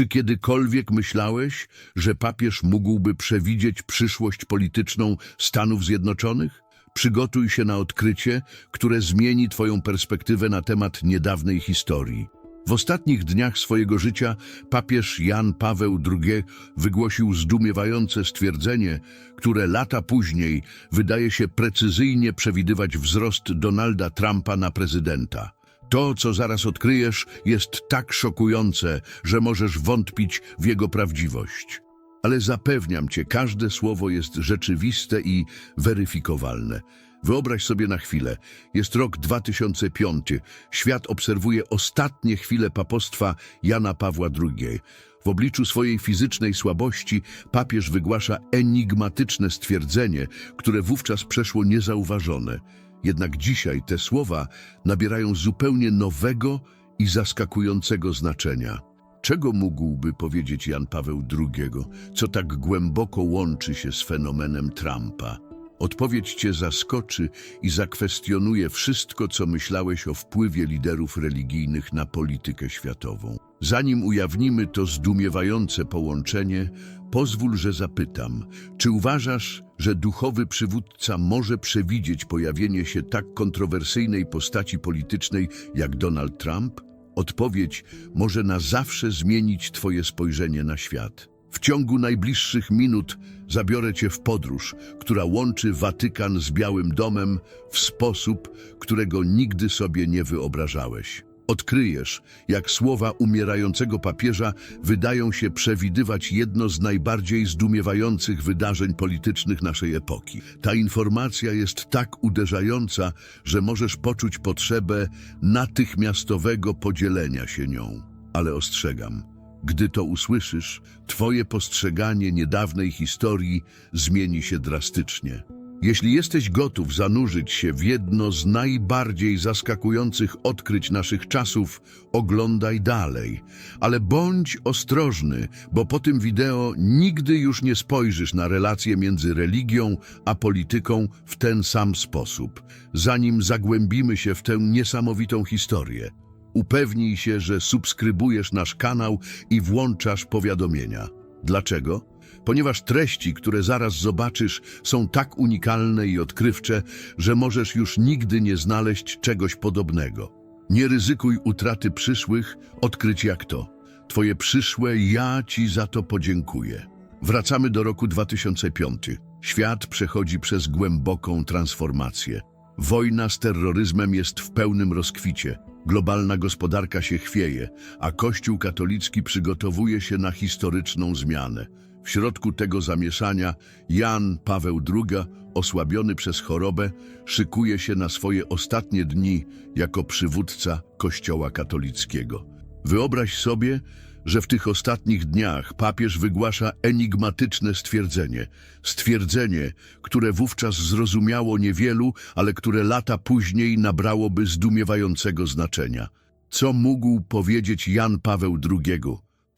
Czy kiedykolwiek myślałeś, że papież mógłby przewidzieć przyszłość polityczną Stanów Zjednoczonych? Przygotuj się na odkrycie, które zmieni Twoją perspektywę na temat niedawnej historii. W ostatnich dniach swojego życia papież Jan Paweł II wygłosił zdumiewające stwierdzenie, które lata później wydaje się precyzyjnie przewidywać wzrost Donalda Trumpa na prezydenta. To, co zaraz odkryjesz, jest tak szokujące, że możesz wątpić w jego prawdziwość. Ale zapewniam cię, każde słowo jest rzeczywiste i weryfikowalne. Wyobraź sobie na chwilę, jest rok 2005, świat obserwuje ostatnie chwile papostwa Jana Pawła II. W obliczu swojej fizycznej słabości papież wygłasza enigmatyczne stwierdzenie, które wówczas przeszło niezauważone. Jednak dzisiaj te słowa nabierają zupełnie nowego i zaskakującego znaczenia. Czego mógłby powiedzieć Jan Paweł II, co tak głęboko łączy się z fenomenem Trumpa? Odpowiedź cię zaskoczy i zakwestionuje wszystko, co myślałeś o wpływie liderów religijnych na politykę światową. Zanim ujawnimy to zdumiewające połączenie, pozwól, że zapytam, czy uważasz, że duchowy przywódca może przewidzieć pojawienie się tak kontrowersyjnej postaci politycznej jak Donald Trump? Odpowiedź może na zawsze zmienić Twoje spojrzenie na świat. W ciągu najbliższych minut zabiorę Cię w podróż, która łączy Watykan z Białym Domem w sposób, którego nigdy sobie nie wyobrażałeś. Odkryjesz, jak słowa umierającego papieża wydają się przewidywać jedno z najbardziej zdumiewających wydarzeń politycznych naszej epoki. Ta informacja jest tak uderzająca, że możesz poczuć potrzebę natychmiastowego podzielenia się nią. Ale ostrzegam, gdy to usłyszysz, Twoje postrzeganie niedawnej historii zmieni się drastycznie. Jeśli jesteś gotów zanurzyć się w jedno z najbardziej zaskakujących odkryć naszych czasów, oglądaj dalej. Ale bądź ostrożny, bo po tym wideo nigdy już nie spojrzysz na relacje między religią a polityką w ten sam sposób. Zanim zagłębimy się w tę niesamowitą historię, upewnij się, że subskrybujesz nasz kanał i włączasz powiadomienia. Dlaczego? Ponieważ treści, które zaraz zobaczysz, są tak unikalne i odkrywcze, że możesz już nigdy nie znaleźć czegoś podobnego. Nie ryzykuj utraty przyszłych odkryć jak to. Twoje przyszłe ja Ci za to podziękuję. Wracamy do roku 2005. Świat przechodzi przez głęboką transformację. Wojna z terroryzmem jest w pełnym rozkwicie. Globalna gospodarka się chwieje, a Kościół katolicki przygotowuje się na historyczną zmianę. W środku tego zamieszania Jan Paweł II, osłabiony przez chorobę, szykuje się na swoje ostatnie dni jako przywódca Kościoła katolickiego. Wyobraź sobie, że w tych ostatnich dniach papież wygłasza enigmatyczne stwierdzenie. Stwierdzenie, które wówczas zrozumiało niewielu, ale które lata później nabrałoby zdumiewającego znaczenia. Co mógł powiedzieć Jan Paweł II?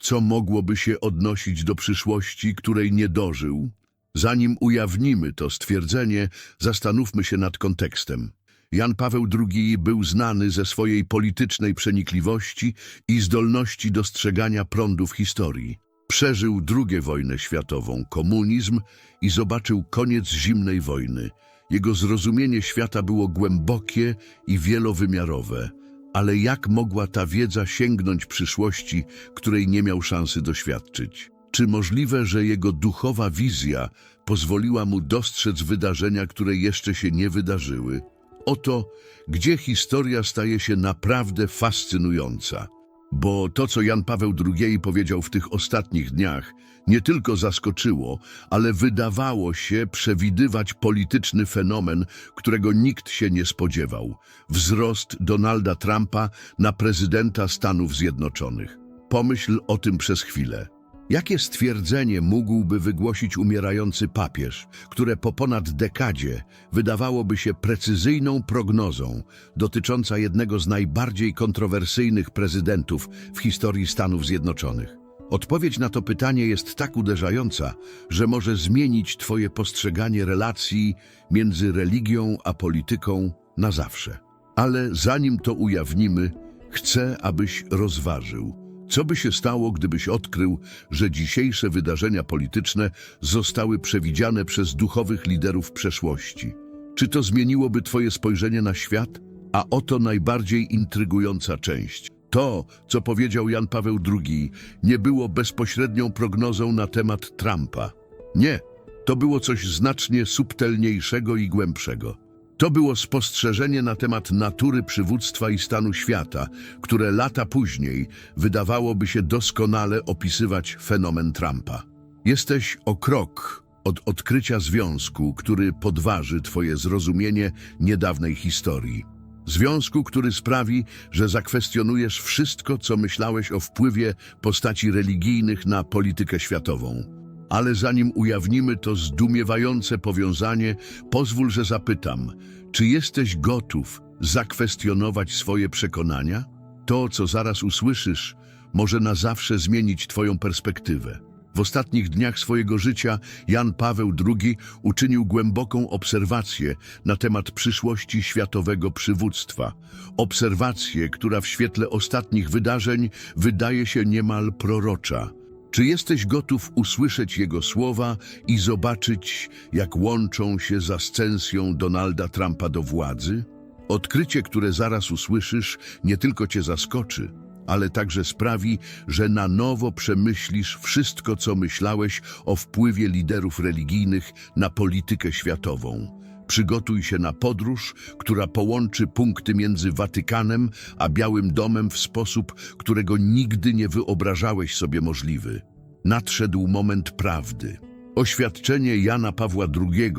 Co mogłoby się odnosić do przyszłości, której nie dożył? Zanim ujawnimy to stwierdzenie, zastanówmy się nad kontekstem. Jan Paweł II był znany ze swojej politycznej przenikliwości i zdolności dostrzegania prądów historii. Przeżył II wojnę światową, komunizm i zobaczył koniec zimnej wojny. Jego zrozumienie świata było głębokie i wielowymiarowe. Ale jak mogła ta wiedza sięgnąć przyszłości, której nie miał szansy doświadczyć? Czy możliwe, że jego duchowa wizja pozwoliła mu dostrzec wydarzenia, które jeszcze się nie wydarzyły? Oto, gdzie historia staje się naprawdę fascynująca. Bo to, co Jan Paweł II powiedział w tych ostatnich dniach, nie tylko zaskoczyło, ale wydawało się przewidywać polityczny fenomen, którego nikt się nie spodziewał wzrost Donalda Trumpa na prezydenta Stanów Zjednoczonych. Pomyśl o tym przez chwilę. Jakie stwierdzenie mógłby wygłosić umierający papież, które po ponad dekadzie wydawałoby się precyzyjną prognozą dotycząca jednego z najbardziej kontrowersyjnych prezydentów w historii Stanów Zjednoczonych? Odpowiedź na to pytanie jest tak uderzająca, że może zmienić Twoje postrzeganie relacji między religią a polityką na zawsze. Ale zanim to ujawnimy, chcę, abyś rozważył, Co by się stało, gdybyś odkrył, że dzisiejsze wydarzenia polityczne zostały przewidziane przez duchowych liderów przeszłości? Czy to zmieniłoby twoje spojrzenie na świat? A oto najbardziej intrygująca część. To, co powiedział Jan Paweł II, nie było bezpośrednią prognozą na temat Trumpa. Nie, to było coś znacznie subtelniejszego i głębszego. To było spostrzeżenie na temat natury przywództwa i stanu świata, które lata później wydawałoby się doskonale opisywać fenomen Trumpa. Jesteś o krok od odkrycia związku, który podważy Twoje zrozumienie niedawnej historii. Związku, który sprawi, że zakwestionujesz wszystko, co myślałeś o wpływie postaci religijnych na politykę światową. Ale zanim ujawnimy to zdumiewające powiązanie, pozwól, że zapytam, czy jesteś gotów zakwestionować swoje przekonania? To, co zaraz usłyszysz, może na zawsze zmienić Twoją perspektywę. W ostatnich dniach swojego życia Jan Paweł II uczynił głęboką obserwację na temat przyszłości światowego przywództwa. Obserwację, która w świetle ostatnich wydarzeń wydaje się niemal prorocza. Czy jesteś gotów usłyszeć jego słowa i zobaczyć, jak łączą się z ascensją Donalda Trumpa do władzy? Odkrycie, które zaraz usłyszysz, nie tylko cię zaskoczy, ale także sprawi, że na nowo przemyślisz wszystko, co myślałeś o wpływie liderów religijnych na politykę światową. Przygotuj się na podróż, która połączy punkty między Watykanem a Białym Domem w sposób, którego nigdy nie wyobrażałeś sobie możliwy. Nadszedł moment prawdy. Oświadczenie Jana Pawła II,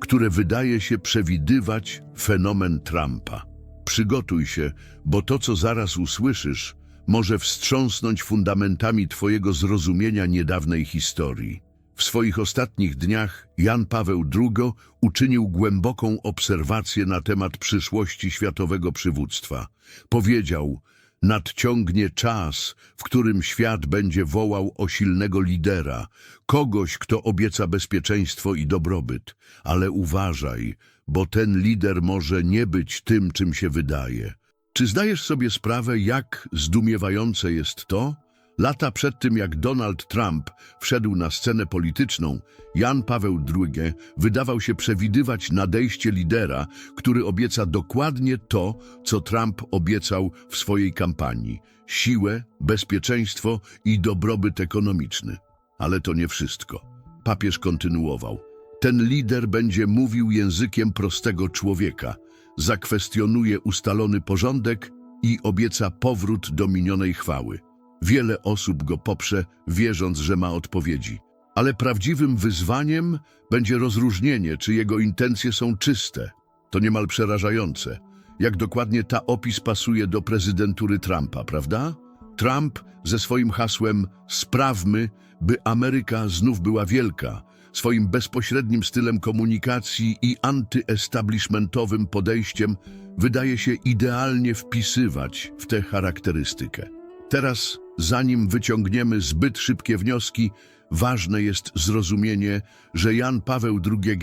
które wydaje się przewidywać fenomen Trumpa. Przygotuj się, bo to, co zaraz usłyszysz, może wstrząsnąć fundamentami Twojego zrozumienia niedawnej historii. W swoich ostatnich dniach Jan Paweł II uczynił głęboką obserwację na temat przyszłości światowego przywództwa. Powiedział, nadciągnie czas, w którym świat będzie wołał o silnego lidera, kogoś, kto obieca bezpieczeństwo i dobrobyt. Ale uważaj, bo ten lider może nie być tym, czym się wydaje. Czy zdajesz sobie sprawę, jak zdumiewające jest to? Lata przed tym, jak Donald Trump wszedł na scenę polityczną, Jan Paweł II wydawał się przewidywać nadejście lidera, który obieca dokładnie to, co Trump obiecał w swojej kampanii siłę, bezpieczeństwo i dobrobyt ekonomiczny. Ale to nie wszystko. Papież kontynuował. Ten lider będzie mówił językiem prostego człowieka, zakwestionuje ustalony porządek i obieca powrót do minionej chwały. Wiele osób go poprze, wierząc, że ma odpowiedzi. Ale prawdziwym wyzwaniem będzie rozróżnienie, czy jego intencje są czyste. To niemal przerażające. Jak dokładnie ta opis pasuje do prezydentury Trumpa, prawda? Trump ze swoim hasłem Sprawmy, by Ameryka znów była wielka, swoim bezpośrednim stylem komunikacji i antyestablishmentowym podejściem wydaje się idealnie wpisywać w tę charakterystykę. Teraz, zanim wyciągniemy zbyt szybkie wnioski, ważne jest zrozumienie, że Jan Paweł II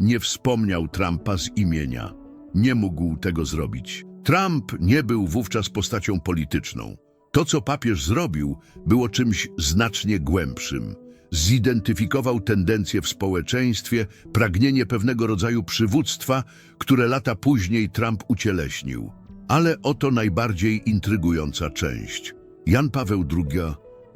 nie wspomniał Trumpa z imienia. Nie mógł tego zrobić. Trump nie był wówczas postacią polityczną. To, co papież zrobił, było czymś znacznie głębszym. Zidentyfikował tendencje w społeczeństwie, pragnienie pewnego rodzaju przywództwa, które lata później Trump ucieleśnił. Ale oto najbardziej intrygująca część. Jan Paweł II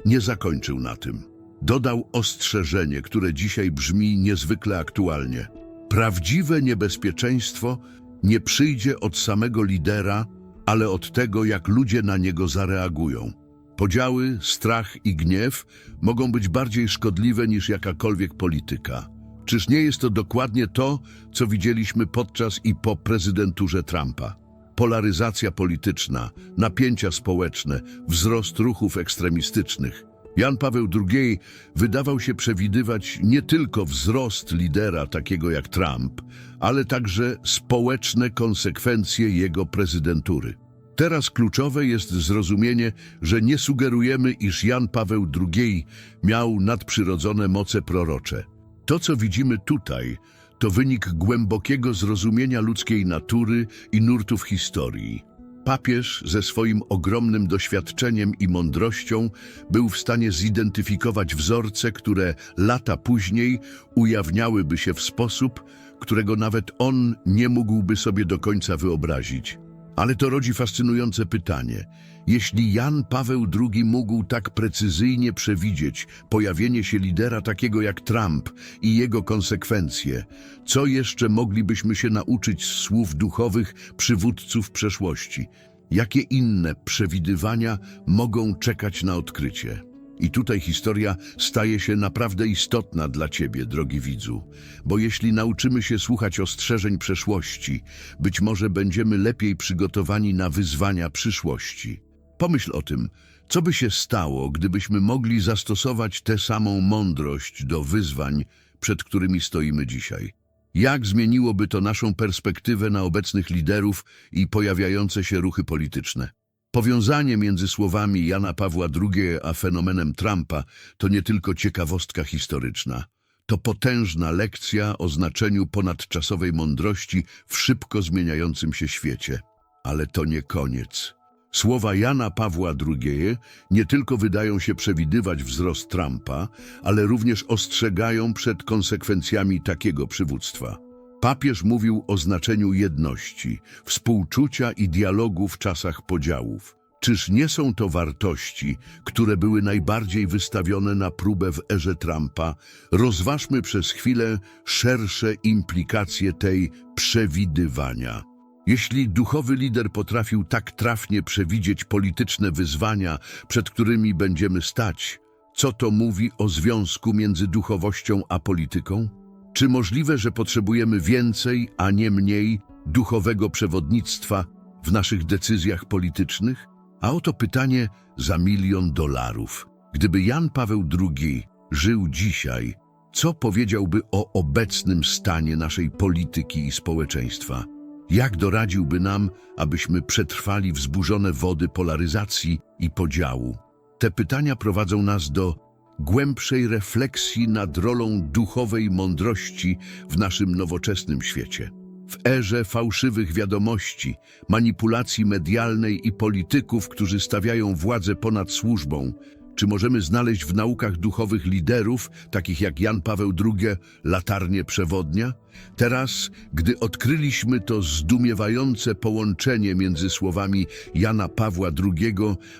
nie zakończył na tym. Dodał ostrzeżenie, które dzisiaj brzmi niezwykle aktualnie. Prawdziwe niebezpieczeństwo nie przyjdzie od samego lidera, ale od tego, jak ludzie na niego zareagują. Podziały, strach i gniew mogą być bardziej szkodliwe niż jakakolwiek polityka. Czyż nie jest to dokładnie to, co widzieliśmy podczas i po prezydenturze Trumpa? Polaryzacja polityczna, napięcia społeczne, wzrost ruchów ekstremistycznych. Jan Paweł II wydawał się przewidywać nie tylko wzrost lidera takiego jak Trump, ale także społeczne konsekwencje jego prezydentury. Teraz kluczowe jest zrozumienie, że nie sugerujemy, iż Jan Paweł II miał nadprzyrodzone moce prorocze. To, co widzimy tutaj, to wynik głębokiego zrozumienia ludzkiej natury i nurtów historii. Papież ze swoim ogromnym doświadczeniem i mądrością był w stanie zidentyfikować wzorce, które lata później ujawniałyby się w sposób, którego nawet on nie mógłby sobie do końca wyobrazić. Ale to rodzi fascynujące pytanie. Jeśli Jan Paweł II mógł tak precyzyjnie przewidzieć pojawienie się lidera takiego jak Trump i jego konsekwencje, co jeszcze moglibyśmy się nauczyć z słów duchowych przywódców przeszłości? Jakie inne przewidywania mogą czekać na odkrycie? I tutaj historia staje się naprawdę istotna dla Ciebie, drogi widzu, bo jeśli nauczymy się słuchać ostrzeżeń przeszłości, być może będziemy lepiej przygotowani na wyzwania przyszłości. Pomyśl o tym, co by się stało, gdybyśmy mogli zastosować tę samą mądrość do wyzwań, przed którymi stoimy dzisiaj. Jak zmieniłoby to naszą perspektywę na obecnych liderów i pojawiające się ruchy polityczne? Powiązanie między słowami Jana Pawła II a fenomenem Trumpa to nie tylko ciekawostka historyczna. To potężna lekcja o znaczeniu ponadczasowej mądrości w szybko zmieniającym się świecie. Ale to nie koniec. Słowa Jana Pawła II nie tylko wydają się przewidywać wzrost Trumpa, ale również ostrzegają przed konsekwencjami takiego przywództwa. Papież mówił o znaczeniu jedności, współczucia i dialogu w czasach podziałów. Czyż nie są to wartości, które były najbardziej wystawione na próbę w erze Trumpa? Rozważmy przez chwilę szersze implikacje tej przewidywania. Jeśli duchowy lider potrafił tak trafnie przewidzieć polityczne wyzwania, przed którymi będziemy stać, co to mówi o związku między duchowością a polityką? Czy możliwe, że potrzebujemy więcej, a nie mniej, duchowego przewodnictwa w naszych decyzjach politycznych? A oto pytanie za milion dolarów. Gdyby Jan Paweł II żył dzisiaj, co powiedziałby o obecnym stanie naszej polityki i społeczeństwa? Jak doradziłby nam, abyśmy przetrwali wzburzone wody polaryzacji i podziału? Te pytania prowadzą nas do głębszej refleksji nad rolą duchowej mądrości w naszym nowoczesnym świecie. W erze fałszywych wiadomości, manipulacji medialnej i polityków, którzy stawiają władzę ponad służbą, czy możemy znaleźć w naukach duchowych liderów, takich jak Jan Paweł II, latarnie przewodnia? Teraz, gdy odkryliśmy to zdumiewające połączenie między słowami Jana Pawła II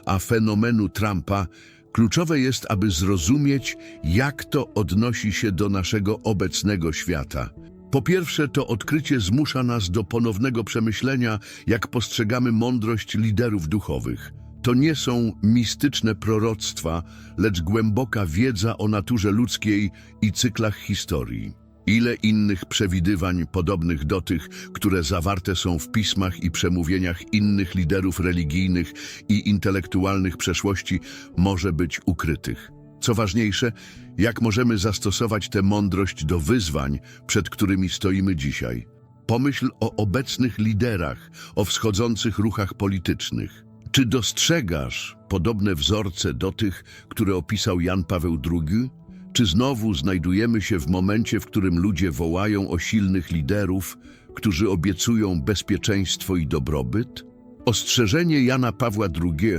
a fenomenu Trumpa, kluczowe jest, aby zrozumieć, jak to odnosi się do naszego obecnego świata. Po pierwsze, to odkrycie zmusza nas do ponownego przemyślenia, jak postrzegamy mądrość liderów duchowych. To nie są mistyczne proroctwa, lecz głęboka wiedza o naturze ludzkiej i cyklach historii. Ile innych przewidywań podobnych do tych, które zawarte są w pismach i przemówieniach innych liderów religijnych i intelektualnych przeszłości, może być ukrytych? Co ważniejsze, jak możemy zastosować tę mądrość do wyzwań, przed którymi stoimy dzisiaj? Pomyśl o obecnych liderach, o wschodzących ruchach politycznych. Czy dostrzegasz podobne wzorce do tych, które opisał Jan Paweł II? Czy znowu znajdujemy się w momencie, w którym ludzie wołają o silnych liderów, którzy obiecują bezpieczeństwo i dobrobyt? Ostrzeżenie Jana Pawła II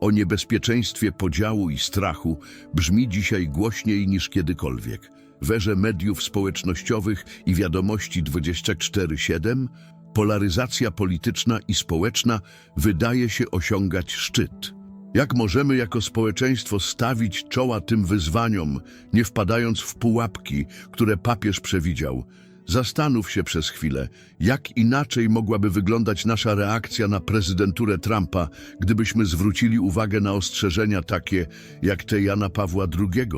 o niebezpieczeństwie podziału i strachu brzmi dzisiaj głośniej niż kiedykolwiek. W erze mediów społecznościowych i wiadomości 24-7 polaryzacja polityczna i społeczna wydaje się osiągać szczyt. Jak możemy jako społeczeństwo stawić czoła tym wyzwaniom, nie wpadając w pułapki, które papież przewidział? Zastanów się przez chwilę, jak inaczej mogłaby wyglądać nasza reakcja na prezydenturę Trumpa, gdybyśmy zwrócili uwagę na ostrzeżenia takie jak te Jana Pawła II.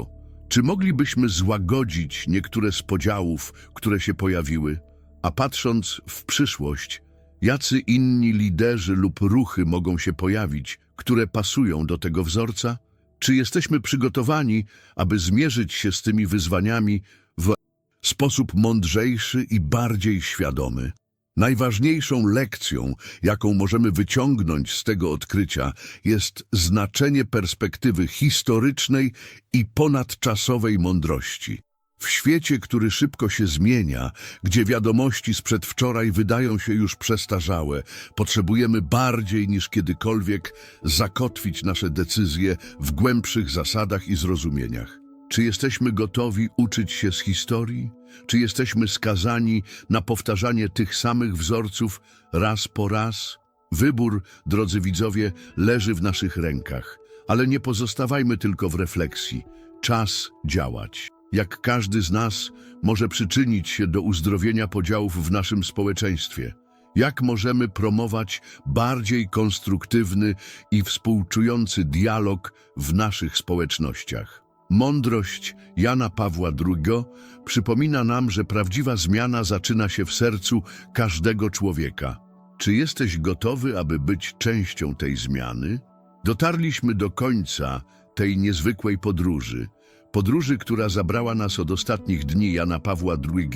Czy moglibyśmy złagodzić niektóre z podziałów, które się pojawiły? A patrząc w przyszłość, jacy inni liderzy lub ruchy mogą się pojawić, które pasują do tego wzorca? Czy jesteśmy przygotowani, aby zmierzyć się z tymi wyzwaniami w sposób mądrzejszy i bardziej świadomy? Najważniejszą lekcją, jaką możemy wyciągnąć z tego odkrycia, jest znaczenie perspektywy historycznej i ponadczasowej mądrości. W świecie, który szybko się zmienia, gdzie wiadomości sprzed wczoraj wydają się już przestarzałe, potrzebujemy bardziej niż kiedykolwiek zakotwić nasze decyzje w głębszych zasadach i zrozumieniach. Czy jesteśmy gotowi uczyć się z historii? Czy jesteśmy skazani na powtarzanie tych samych wzorców raz po raz? Wybór, drodzy widzowie, leży w naszych rękach, ale nie pozostawajmy tylko w refleksji. Czas działać. Jak każdy z nas może przyczynić się do uzdrowienia podziałów w naszym społeczeństwie? Jak możemy promować bardziej konstruktywny i współczujący dialog w naszych społecznościach? Mądrość Jana Pawła II przypomina nam, że prawdziwa zmiana zaczyna się w sercu każdego człowieka. Czy jesteś gotowy, aby być częścią tej zmiany? Dotarliśmy do końca tej niezwykłej podróży. Podróży, która zabrała nas od ostatnich dni Jana Pawła II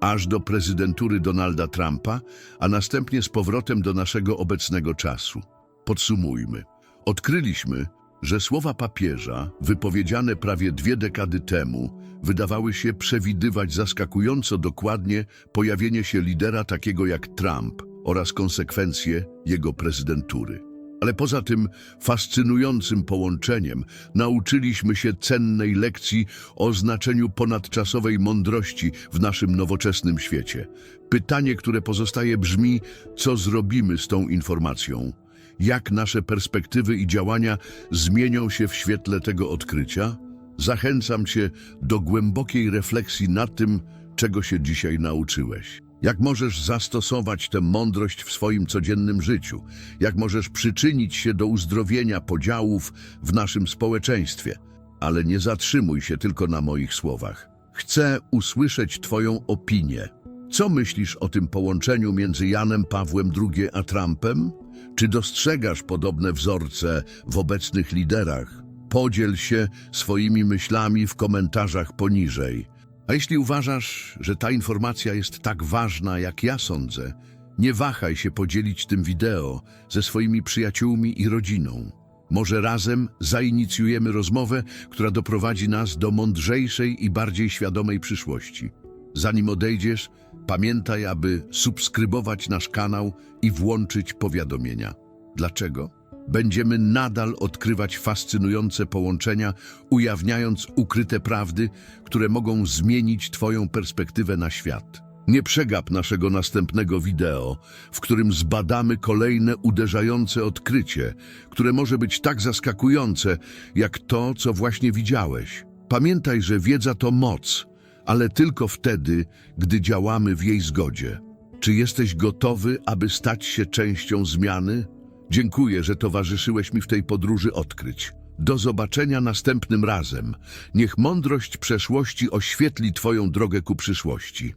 aż do prezydentury Donalda Trumpa, a następnie z powrotem do naszego obecnego czasu. Podsumujmy. Odkryliśmy, że słowa papieża, wypowiedziane prawie dwie dekady temu, wydawały się przewidywać zaskakująco dokładnie pojawienie się lidera takiego jak Trump oraz konsekwencje jego prezydentury. Ale poza tym fascynującym połączeniem nauczyliśmy się cennej lekcji o znaczeniu ponadczasowej mądrości w naszym nowoczesnym świecie. Pytanie, które pozostaje brzmi, co zrobimy z tą informacją? Jak nasze perspektywy i działania zmienią się w świetle tego odkrycia? Zachęcam Cię do głębokiej refleksji nad tym, czego się dzisiaj nauczyłeś. Jak możesz zastosować tę mądrość w swoim codziennym życiu? Jak możesz przyczynić się do uzdrowienia podziałów w naszym społeczeństwie? Ale nie zatrzymuj się tylko na moich słowach. Chcę usłyszeć Twoją opinię. Co myślisz o tym połączeniu między Janem Pawłem II a Trumpem? Czy dostrzegasz podobne wzorce w obecnych liderach? Podziel się swoimi myślami w komentarzach poniżej. A jeśli uważasz, że ta informacja jest tak ważna, jak ja sądzę, nie wahaj się podzielić tym wideo ze swoimi przyjaciółmi i rodziną. Może razem zainicjujemy rozmowę, która doprowadzi nas do mądrzejszej i bardziej świadomej przyszłości. Zanim odejdziesz, pamiętaj, aby subskrybować nasz kanał i włączyć powiadomienia. Dlaczego? Będziemy nadal odkrywać fascynujące połączenia, ujawniając ukryte prawdy, które mogą zmienić Twoją perspektywę na świat. Nie przegap naszego następnego wideo, w którym zbadamy kolejne uderzające odkrycie, które może być tak zaskakujące, jak to, co właśnie widziałeś. Pamiętaj, że wiedza to moc, ale tylko wtedy, gdy działamy w jej zgodzie. Czy jesteś gotowy, aby stać się częścią zmiany? Dziękuję, że towarzyszyłeś mi w tej podróży odkryć. Do zobaczenia następnym razem. Niech mądrość przeszłości oświetli Twoją drogę ku przyszłości.